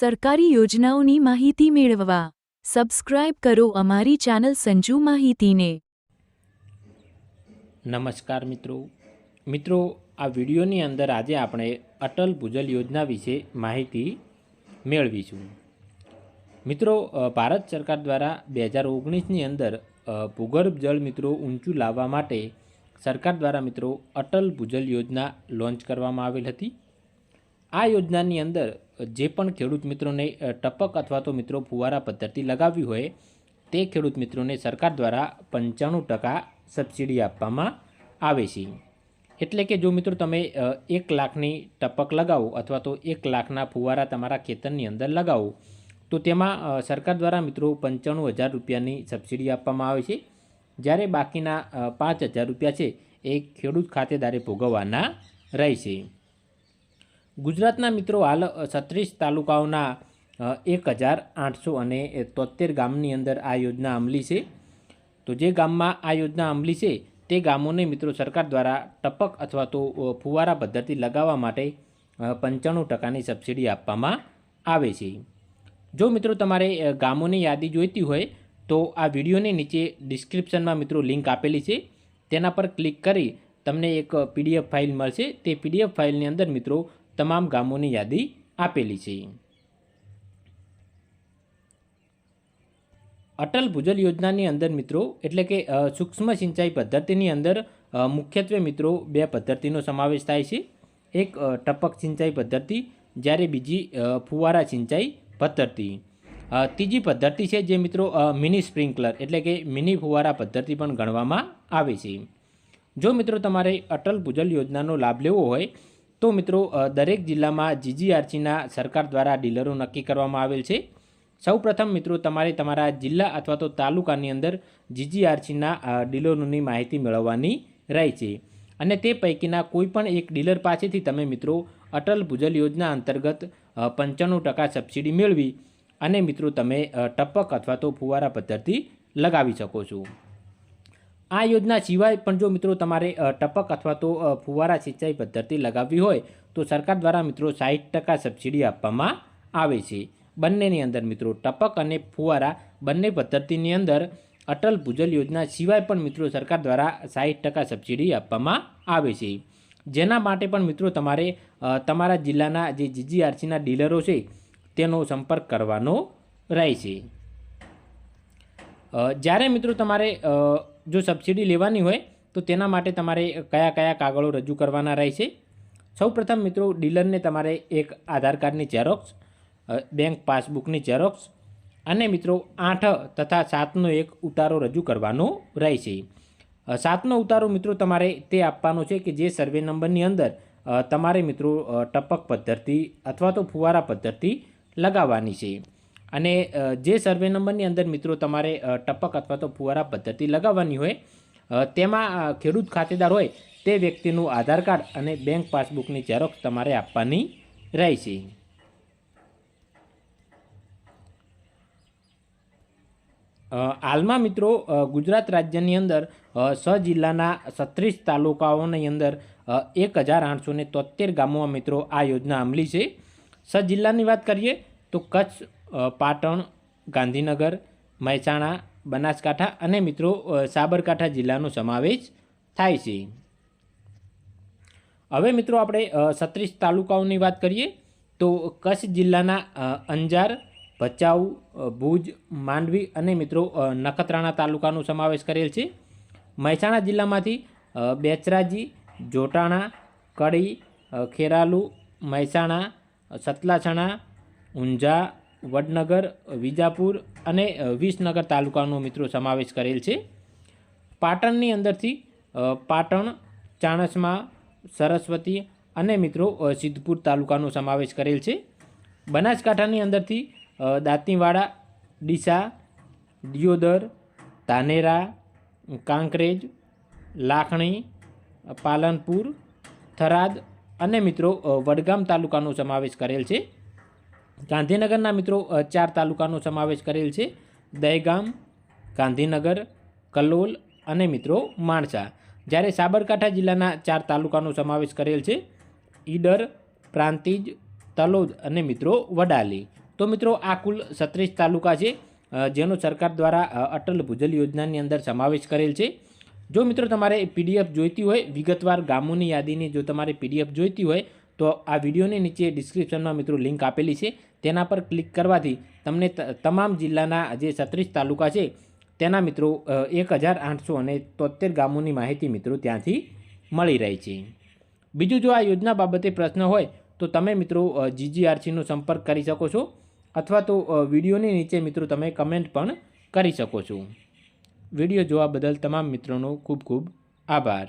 સરકારી યોજનાઓની માહિતી મેળવવા. સબસ્ક્રાઇબ કરો અમારી ચેનલ સંજુ માહિતીને. નમસ્કાર મિત્રો. મિત્રો, આ વિડીયોની અંદર આજે આપણે અટલ ભૂજલ યોજના વિશે માહિતી મેળવીશું. મિત્રો ભારત સરકાર દ્વારા બે હજાર ઓગણીસની અંદર ભૂગર્ભ જળ મિત્રો ઊંચું લાવવા માટે સરકાર દ્વારા મિત્રો અટલ ભૂજલ યોજના લોન્ચ કરવામાં આવેલ હતી. આ યોજનાની અંદર જે પણ ખેડૂત મિત્રોને ટપક અથવા તો મિત્રો ફુવારા પદ્ધતિ લગાવવી હોય, તે ખેડૂત મિત્રોને સરકાર દ્વારા પંચાણું ટકા સબસિડી આપવામાં આવે છે. એટલે કે જો મિત્રો તમે એક લાખની ટપક લગાવો અથવા તો એક લાખના ફુવારા તમારા ખેતરની અંદર લગાવો, તો તેમાં સરકાર દ્વારા મિત્રો પંચાણું હજાર રૂપિયાની સબસિડી આપવામાં આવે છે. જ્યારે બાકીના પાંચ હજાર રૂપિયા છે, એ ખેડૂત ખાતેદારે ભોગવવાના રહેશે. ગુજરાતના મિત્રો હાલ છત્રીસ તાલુકાઓના એક હજાર આઠસો અને તોતેર ગામની અંદર આ યોજના અમલી છે. તો જે ગામમાં આ યોજના અમલી છે, તે ગામોને મિત્રો સરકાર દ્વારા ટપક અથવા તો ફુવારા પદ્ધતિ લગાવવા માટે પંચાણું ટકાની સબસિડી આપવામાં આવે છે. જો મિત્રો તમારે ગામોની યાદી જોઈતી હોય, તો આ વિડીયોની નીચે ડિસ્ક્રિપ્શનમાં મિત્રો લિંક આપેલી છે. તેના પર ક્લિક કરી તમને એક પીડીએફ ફાઇલ મળશે. તે પીડીએફ ફાઇલની અંદર મિત્રો તમામ ગામોની યાદી આપેલી છે. અટલ ભૂજલ યોજનાની અંદર મિત્રો, એટલે કે સૂક્ષ્મ સિંચાઈ પદ્ધતિની અંદર મુખ્યત્વે મિત્રો બે પદ્ધતિનો સમાવેશ થાય છે. એક ટપક સિંચાઈ પદ્ધતિ, જ્યારે બીજી ફુવારા સિંચાઈ પદ્ધતિ. ત્રીજી પદ્ધતિ છે જે મિત્રો મિની સ્પ્રિંકલર, એટલે કે મિની ફુવારા પદ્ધતિ પણ ગણવામાં આવે છે. જો મિત્રો તમારે અટલ ભૂજલ યોજનાનો લાભ લેવો હોય તો મિત્રો દરેક જિલ્લામાં જીજીઆરસીના સરકાર દ્વારા ડીલરો નક્કી કરવામાં આવેલ છે. સૌપ્રથમ મિત્રો, તમારે તમારા જિલ્લા અથવા તો તાલુકાની અંદર જીજીઆરસીના ડીલરોની માહિતી મેળવવાની રહે છે. અને તે પૈકીના કોઈપણ એક ડીલર પાસેથી તમે મિત્રો, અટલ ભૂજલ યોજના અંતર્ગત પંચાણું ટકા સબસિડી મેળવી અને મિત્રો તમે ટપક અથવા તો ફુવારા પદ્ધતિ લગાવી શકો છો. આ યોજના સિવાય પણ જો મિત્રો તમારે ટપક અથવા તો ફુવારા સિંચાઈ પદ્ધતિ લગાવવી હોય, તો સરકાર દ્વારા મિત્રો સાઠ ટકા સબસિડી આપવામાં આવે છે. બંનેની અંદર મિત્રો ટપક અને ફુવારા બંને પદ્ધતિની અંદર અટલ ભૂજલ યોજના સિવાય પણ મિત્રો સરકાર દ્વારા સાઠ ટકા સબસિડી આપવામાં આવે છે. જેના માટે પણ મિત્રો તમારે તમારા જિલ્લાના જે જીજીઆરસીના ડીલરો છે, તેનો સંપર્ક કરવાનો રહેશે. છે જ્યારે મિત્રો તમારે જો સબસિડી લેવાની હોય, તો તેના માટે તમારે કયા કયા કાગળો રજૂ કરવાના રહેશે? સૌપ્રથમ મિત્રો, ડીલરને તમારે એક આધાર કાર્ડની ઝેરોક્સ બેંક પાસબુકની ઝેરોક્સ અને મિત્રો આઠ તથા સાતનો એક ઉતારો રજૂ કરવાનો રહેશે. સાતનો ઉતારો મિત્રો તમારે તે આપવાનો છે કે જે સર્વે નંબરની અંદર તમારે મિત્રો ટપક પદ્ધતિ અથવા તો ફુવારા પદ્ધતિ લગાવવાની છે. અને જે સર્વે નંબરની અંદર મિત્રો તમારે ટપક અથવા તો ફુવારા પદ્ધતિ લગાવવાની હોય તેમાં ખેડૂત ખાતેદાર હોય, તે વ્યક્તિનું આધાર કાર્ડ અને બેંક પાસબુકની ઝેરોક્ષ તમારે આપવાની રહેશે. હાલમાં મિત્રો ગુજરાત રાજ્યની અંદર સ જિલ્લાના છત્રીસ તાલુકાઓની અંદર એક હજાર આઠસો તોતેર ગામોમાં મિત્રો આ યોજના અમલી છે. સ જિલ્લાની વાત કરીએ, તો કચ્છ પાટણ, ગાંધીનગર, મહેસાણા, બનાસકાંઠા અને મિત્રો સાબરકાંઠા જિલ્લાનો સમાવેશ થાય છે. હવે મિત્રો આપણે છત્રીસ તાલુકાઓની વાત કરીએ, તો કચ્છ જિલ્લાના અંજાર, ભચાઉ ભુજ, માંડવી અને મિત્રો નખત્રાણા તાલુકાનો સમાવેશ કરેલ છે. મહેસાણા જિલ્લામાંથી બેચરાજી, જોટાણા, કડી ખેરાલુ, મહેસાણા સતલાસણા ઊંઝા વડનગર, વિજાપુર અને વિસનગર તાલુકાનો મિત્રો સમાવેશ કરેલ છે. પાટણની અંદરથી પાટણ, ચાણસમા, સરસ્વતી અને મિત્રો સિદ્ધપુર તાલુકાનો સમાવેશ કરેલ છે. બનાસકાંઠાની અંદરથી દાંતીવાડા, ડીસા, દિયોદર, ધાનેરા, કાંકરેજ, લાખણી, પાલનપુર, થરાદ અને મિત્રો વડગામ તાલુકાનો સમાવેશ કરેલ છે. ગાંધીનગરના મિત્રો ચાર તાલુકાનો સમાવેશ કરેલ છે. દહેગામ, ગાંધીનગર, કલોલ અને મિત્રો માણસા. જ્યારે સાબરકાંઠા જિલ્લાના ચાર તાલુકાનો સમાવેશ કરેલ છે, ઈડર, પ્રાંતિજ, તલોદ અને મિત્રો વડાલી. તો મિત્રો, આ કુલ સત્રીસ તાલુકા છે જેનો સરકાર દ્વારા અટલ ભૂજલ યોજનાની અંદર સમાવેશ કરેલ છે. જો મિત્રો તમારે પીડીએફ જોઈતી હોય, વિગતવાર ગામોની યાદીની જો તમારે પીડીએફ જોઈતી હોય તો આ વિડીયોની નીચે ડિસ્ક્રિપ્શનમાં મિત્રો લિંક આપેલી છે. તેના પર ક્લિક કરવાથી તમને તમામ જિલ્લાના જે છત્રીસ તાલુકા છે, તેના મિત્રો એક હજાર આઠસો અને તોતેર ગામોની માહિતી મિત્રો ત્યાંથી મળી રહી છે. બીજું જો આ યોજના બાબતે પ્રશ્ન હોય, તો તમે મિત્રો જીજીઆરસીનો સંપર્ક કરી શકો છો, અથવા તો વિડીયોની નીચે મિત્રો તમે કમેન્ટ પણ કરી શકો છો. વીડિયો જોવા બદલ તમામ મિત્રોનો ખૂબ ખૂબ આભાર.